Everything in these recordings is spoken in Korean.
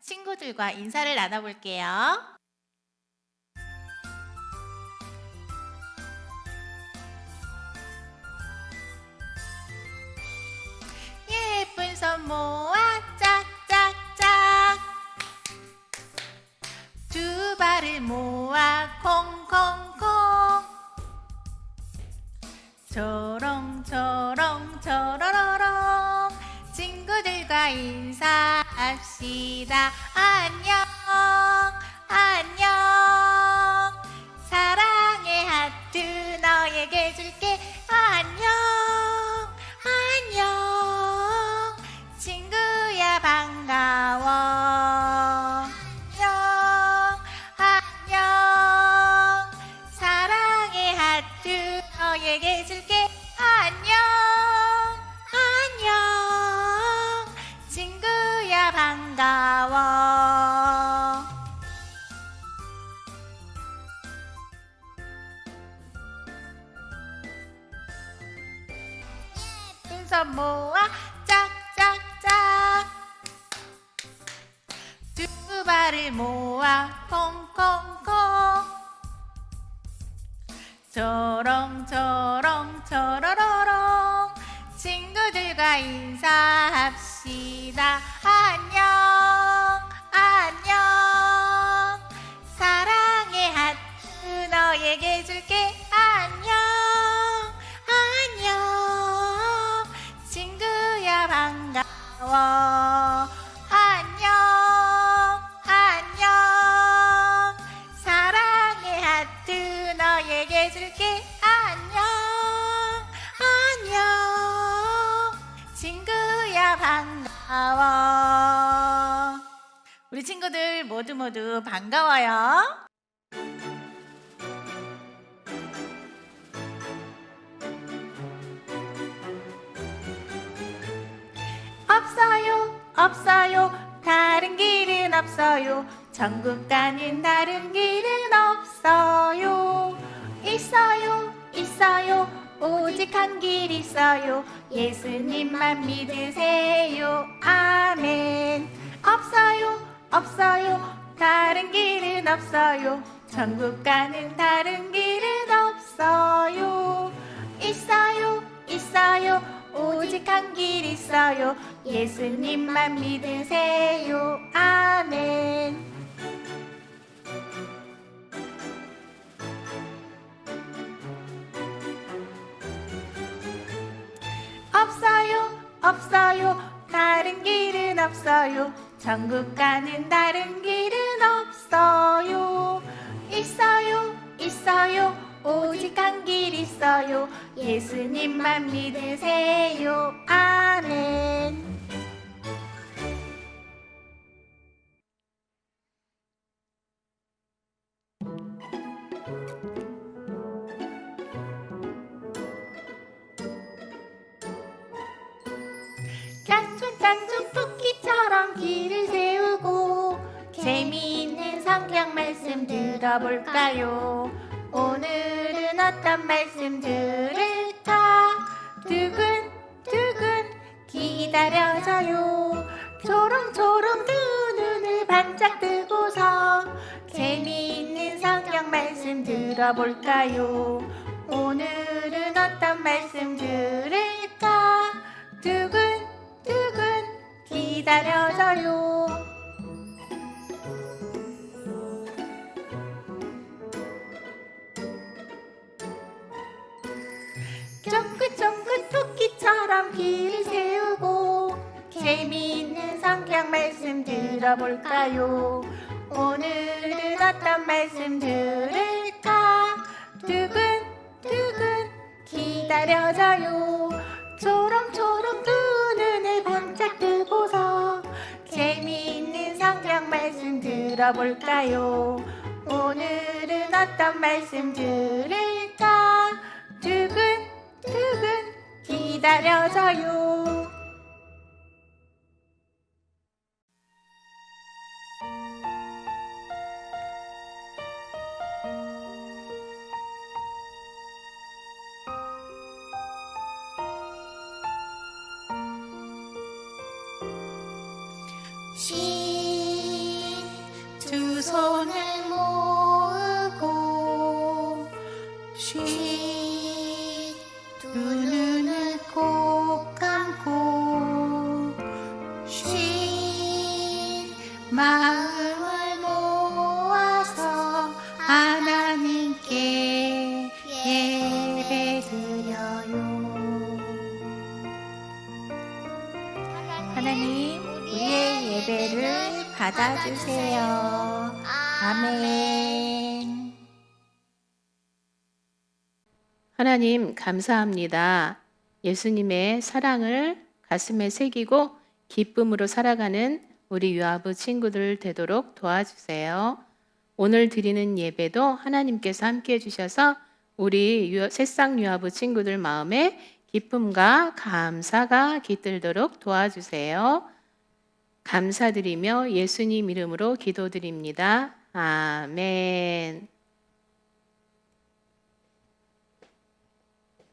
친구들과 인사를 나눠볼게요. 초롱 초롱 초로로롱. 친구들과 인사합시다 인사합시다. 안녕 안녕. 사랑의 하트 너에게 줄게. 안녕 안녕. 친구야 반가워 반가워 우리 친구들 모두 모두 반가워요. 없어요, 없어요. 다른 길은 없어요. 전국 가는 다른 길은 없어요. 있어요, 있어요. 오직 한 길 있어요. 예수님만 믿으세요. 아멘. 없어요, 없어요. 다른 길은 없어요. 전국 가는 다른 길은 없어요. 있어요, 있어요. 오직 한 길 있어요. 예수님만 믿으세요. 아멘. 없어요. 전국 가는 다른 길은 없어요. 있어요, 있어요. 오직 한 길 있어요. 예수님만 믿으세요. 말씀 들어볼까요? 오늘은 어떤 말씀 들을까? 두근두근 기다려져요 초롱초롱 두 눈을 반짝 뜨고서 재미있는 성경 말씀 들어볼까요? 오늘은 어떤 말씀 들을까? 두근두근 기다려져요 길을 세우고 재미있는 성경 말씀 들어볼까요? 오늘은 어떤 말씀 들을까? 두근두근 기다려져요 초롱초롱 두 눈을 반짝 뜨고서 재미있는 성경 말씀 들어볼까요? 오늘은 어떤 말씀 들을까? 기다려져요 마음을 모아서 하나님께 예배드려요. 하나님 우리의 예배를 받아주세요. 아멘. 하나님 감사합니다. 예수님의 사랑을 가슴에 새기고 기쁨으로 살아가는 우리 유아부 친구들 되도록 도와주세요. 오늘 드리는 예배도 하나님께서 함께 해주셔서 우리 유- 새싹 유아부 친구들 마음에 기쁨과 감사가 깃들도록 도와주세요. 감사드리며 예수님 이름으로 기도드립니다. 아멘.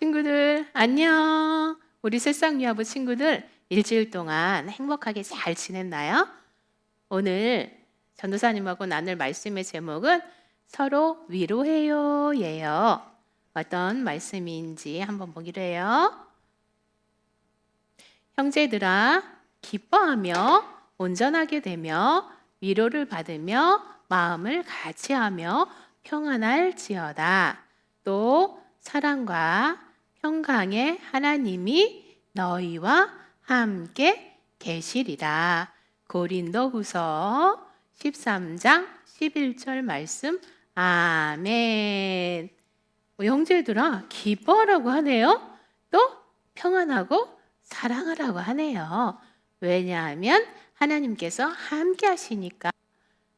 친구들 안녕. 우리 새싹 유아부 친구들 일주일 동안 행복하게 잘 지냈나요? 오늘 전도사님하고 나눌 말씀의 제목은 서로 위로해요 예요. 어떤 말씀인지 한번 보기로 해요. 형제들아 기뻐하며 온전하게 되며 위로를 받으며 마음을 같이하며 평안할지어다. 또 사랑과 평강의 하나님이 너희와 함께 계시리라. 고린도후서 13장 11절 말씀. 아멘. 뭐 형제들아 기뻐하라고 하네요. 또 평안하고 사랑하라고 하네요. 왜냐하면 하나님께서 함께 하시니까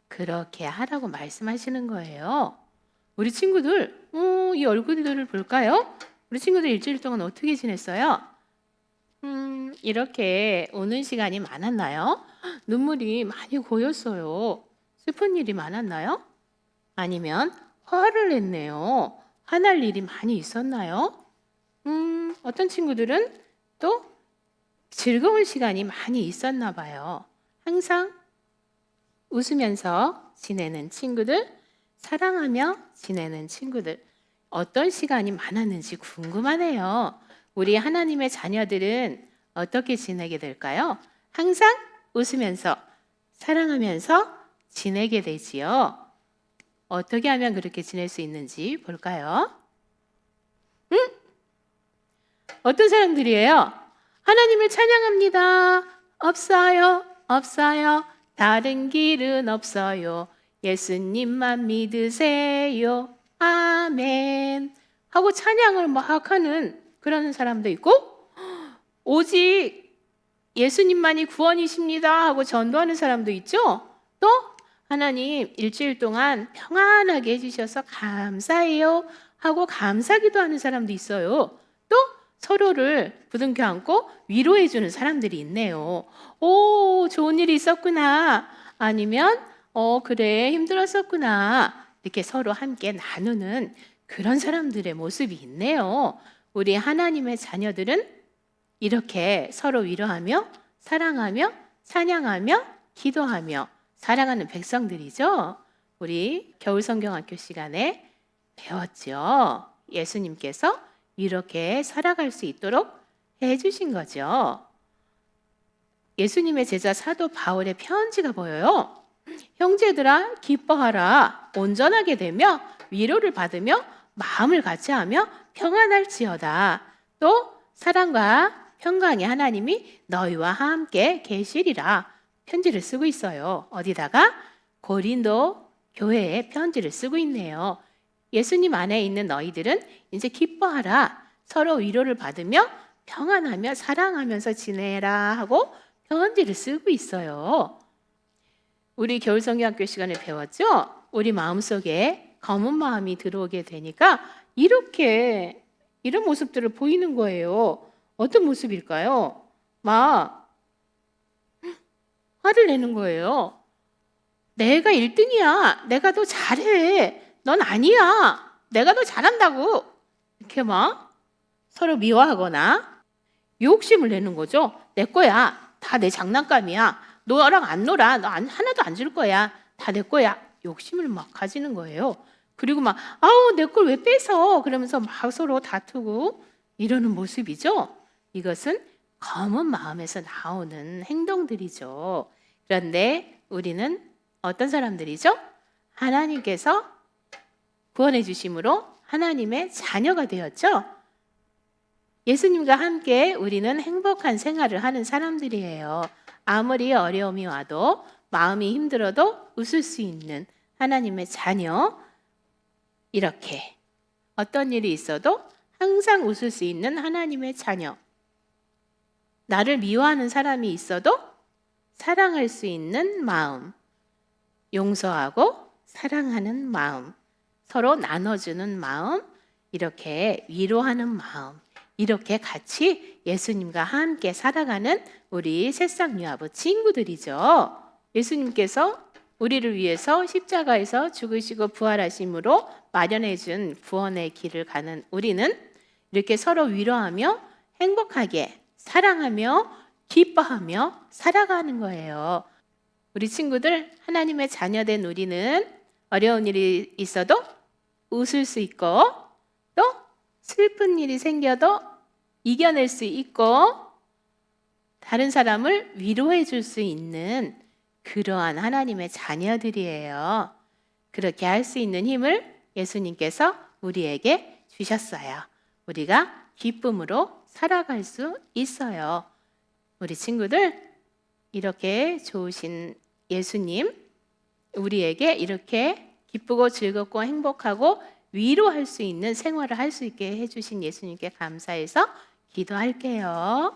그렇게 하라고 말씀하시는 거예요. 우리 친구들, 어, 이 얼굴들을 볼까요? 우리 친구들 일주일 동안 어떻게 지냈어요? 음, 이렇게 오는 시간이 많았나요? 눈물이 많이 고였어요. 슬픈 일이 많았나요? 아니면 화를 냈네요. 화날 일이 많이 있었나요? 음, 어떤 친구들은 또 즐거운 시간이 많이 있었나 봐요. 항상 웃으면서 지내는 친구들, 사랑하며 지내는 친구들, 어떤 시간이 많았는지 궁금하네요. 우리 하나님의 자녀들은 어떻게 지내게 될까요? 항상 웃으면서, 사랑하면서 지내게 되지요. 어떻게 하면 그렇게 지낼 수 있는지 볼까요? 응? 어떤 사람들이에요? 하나님을 찬양합니다. 없어요, 없어요. 다른 길은 없어요. 예수님만 믿으세요. 아멘. 하고 찬양을 막 하는 그런 사람도 있고, 오직 예수님만이 구원이십니다. 하고 전도하는 사람도 있죠. 또, 하나님 일주일 동안 평안하게 해주셔서 감사해요. 하고 감사기도 하는 사람도 있어요. 또, 서로를 부둥켜 안고 위로해 주는 사람들이 있네요. 오, 좋은 일이 있었구나. 아니면, 어, 그래, 힘들었었구나. 이렇게 서로 함께 나누는 그런 사람들의 모습이 있네요. 우리 하나님의 자녀들은 이렇게 서로 위로하며, 사랑하며, 찬양하며, 기도하며, 사랑하는 백성들이죠. 우리 겨울 성경학교 시간에 배웠죠. 예수님께서 이렇게 살아갈 수 있도록 해주신 거죠. 예수님의 제자 사도 바울의 편지가 보여요. 형제들아 기뻐하라 온전하게 되며 위로를 받으며 마음을 같이하며 평안할지어다. 또 사랑과 평강의 하나님이 너희와 함께 계시리라. 편지를 쓰고 있어요. 어디다가 고린도 교회에 편지를 쓰고 있네요. 예수님 안에 있는 너희들은 이제 기뻐하라. 서로 위로를 받으며 평안하며 사랑하면서 지내라 하고 편지를 쓰고 있어요. 우리 겨울 성경학교 시간에 배웠죠? 우리 마음속에 검은 마음이 들어오게 되니까 이렇게 이런 모습들을 보이는 거예요. 어떤 모습일까요? 막 화를 내는 거예요. 내가 1등이야. 내가 더 잘해. 넌 아니야. 내가 더 잘한다고. 이렇게 막 서로 미워하거나 욕심을 내는 거죠. 내 거야. 다 내 장난감이야. 너랑 안 놀아. 너 안- 하나도 안 줄 거야. 다 내 거야. 욕심을 막 가지는 거예요. 그리고 막 아우 내 걸 왜 뺏어? 그러면서 막 서로 다투고 이러는 모습이죠. 이것은 검은 마음에서 나오는 행동들이죠. 그런데 우리는 어떤 사람들이죠? 하나님께서 구원해 주심으로 하나님의 자녀가 되었죠. 예수님과 함께 우리는 행복한 생활을 하는 사람들이에요. 아무리 어려움이 와도 마음이 힘들어도 웃을 수 있는 하나님의 자녀. 이렇게 어떤 일이 있어도 항상 웃을 수 있는 하나님의 자녀. 나를 미워하는 사람이 있어도 사랑할 수 있는 마음. 용서하고 사랑하는 마음. 서로 나눠주는 마음. 이렇게 위로하는 마음. 이렇게 같이 예수님과 함께 살아가는 우리 새싹 유아부 친구들이죠. 예수님께서 우리를 위해서 십자가에서 죽으시고 부활하심으로 마련해 준 구원의 길을 가는 우리는 이렇게 서로 위로하며 행복하게 사랑하며 기뻐하며 살아가는 거예요. 우리 친구들 하나님의 자녀된 우리는 어려운 일이 있어도 웃을 수 있고 또 슬픈 일이 생겨도 이겨낼 수 있고 다른 사람을 위로해 줄 수 있는 그러한 하나님의 자녀들이에요. 그렇게 할 수 있는 힘을 예수님께서 우리에게 주셨어요. 우리가 기쁨으로 살아갈 수 있어요. 우리 친구들, 이렇게 좋으신 예수님, 우리에게 이렇게 기쁘고 즐겁고 행복하고 위로할 수 있는 생활을 할 수 있게 해주신 예수님께 감사해서 기도할게요.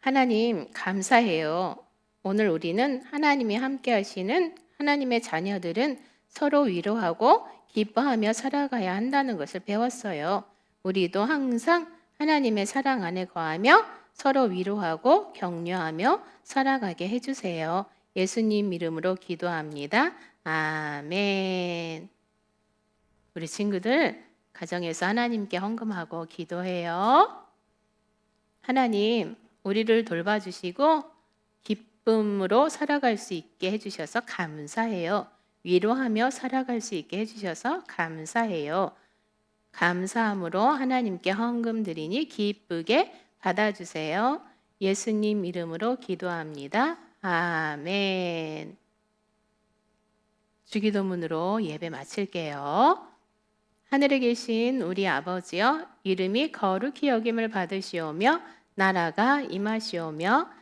하나님, 감사해요. 오늘 우리는 하나님이 함께 하시는 하나님의 자녀들은 서로 위로하고 기뻐하며 살아가야 한다는 것을 배웠어요. 우리도 항상 하나님의 사랑 안에 거하며 서로 위로하고 격려하며 살아가게 해주세요. 예수님 이름으로 기도합니다. 아멘. 우리 친구들 가정에서 하나님께 헌금하고 기도해요. 하나님, 우리를 돌봐주시고 기쁨으로 살아갈 수 있게 해주셔서 감사해요. 위로하며 살아갈 수 있게 해주셔서 감사해요. 감사함으로 하나님께 헌금 드리니 기쁘게 받아주세요. 예수님 이름으로 기도합니다. 아멘. 주기도문으로 예배 마칠게요. 하늘에 계신 우리 아버지여 이름이 거룩히 여김을 받으시오며 나라가 임하시오며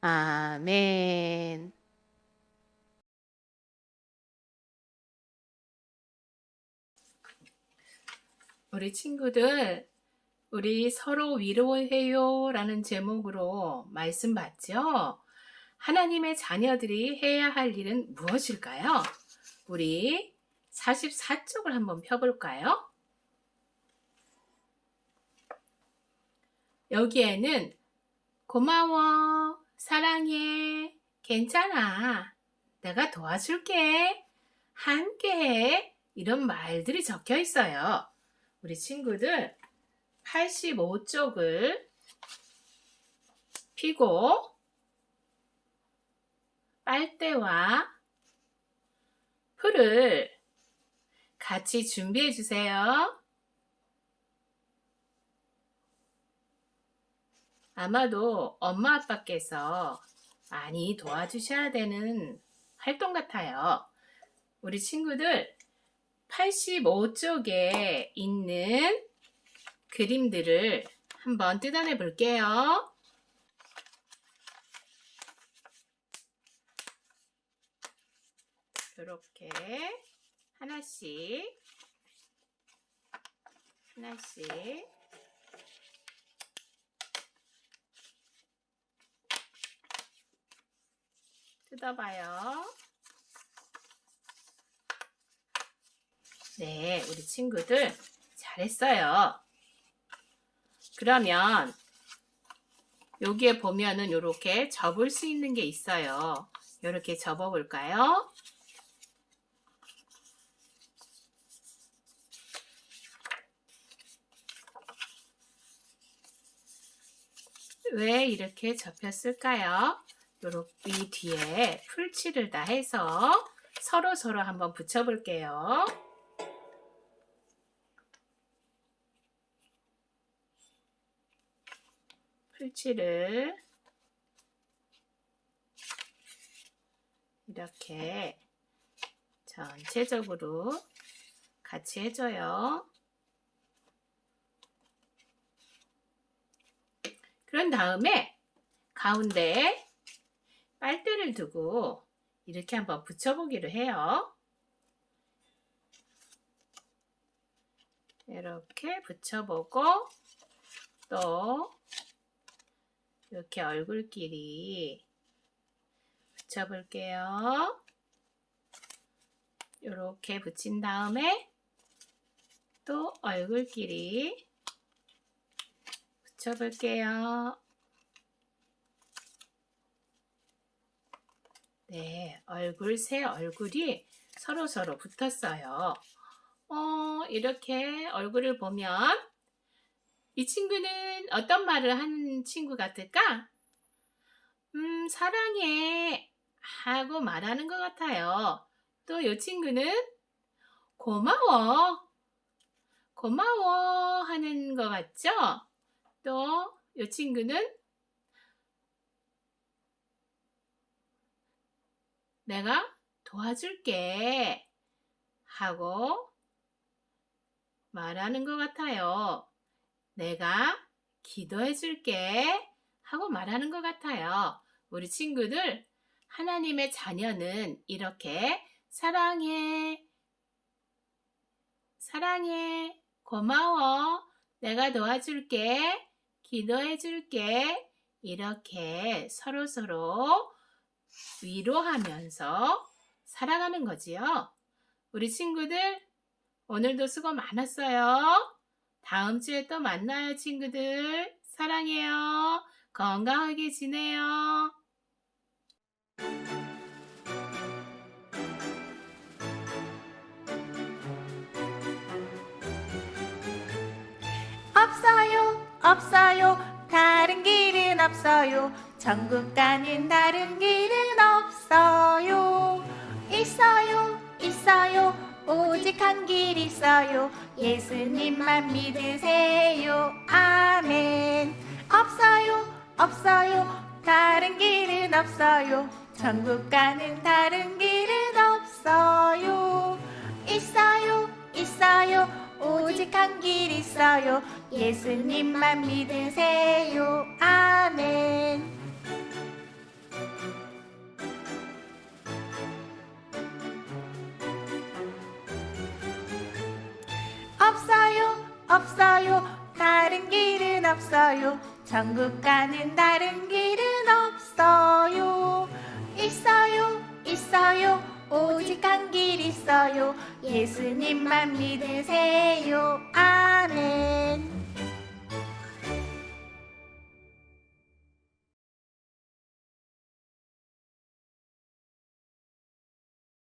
아멘. 우리 친구들, 우리 서로 위로해요 라는 제목으로 말씀 봤죠? 하나님의 자녀들이 해야 할 일은 무엇일까요? 우리 44쪽을 한번 펴볼까요? 여기에는 고마워, 사랑해, 괜찮아, 내가 도와줄게, 함께 해, 이런 말들이 적혀 있어요. 우리 친구들 85쪽을 피고 빨대와 풀을 같이 준비해 주세요. 아마도 엄마 아빠께서 많이 도와주셔야 되는 활동 같아요. 우리 친구들 85쪽에 있는 그림들을 한번 뜯어내 볼게요. 이렇게 하나씩 하나씩 뜯어봐요. 네, 우리 친구들 잘했어요. 그러면 여기에 보면은 이렇게 접을 수 있는 게 있어요. 이렇게 접어볼까요? 왜 이렇게 접혔을까요? 요렇게 이 뒤에 풀칠을 다 해서 서로 서로 한번 붙여볼게요. 풀칠을 이렇게 전체적으로 같이 해줘요. 그런 다음에 가운데에 빨대를 두고 이렇게 한번 붙여보기로 해요. 이렇게 붙여보고 또 이렇게 얼굴끼리 붙여볼게요. 이렇게 붙인 다음에 또 얼굴끼리 붙여볼게요. 네, 얼굴, 새 얼굴이 서로 서로 붙었어요. 어, 이렇게 얼굴을 보면 이 친구는 어떤 말을 하는 친구 같을까? 음, 사랑해 하고 말하는 것 같아요. 또 이 친구는 고마워, 고마워 하는 것 같죠? 또 이 친구는 내가 도와줄게 하고 말하는 것 같아요. 내가 기도해 줄게 하고 말하는 것 같아요. 우리 친구들, 하나님의 자녀는 이렇게 사랑해, 사랑해, 고마워, 내가 도와줄게, 기도해 줄게, 이렇게 서로서로 위로하면서 살아가는 거지요. 우리 친구들, 오늘도 수고 많았어요. 다음 주에 또 만나요, 친구들. 사랑해요. 건강하게 지내요. 없어요 없어요 다른 길은 없어요 천국 가는 다른 길은 없어요. 있어요 있어요. 오직 한 길 있어요. 예수님만 믿으세요. 아멘. 없어요 없어요. 다른 길은 없어요. 천국 가는 다른 길은 없어요. 있어요 있어요. 오직 한 길 있어요. 예수님만 믿으세요. 아멘 길은 없어요. 천국 가는 다른 길은 없어요. 있어요 있어요. 오직 한 길 있어요. 예수님만 믿으세요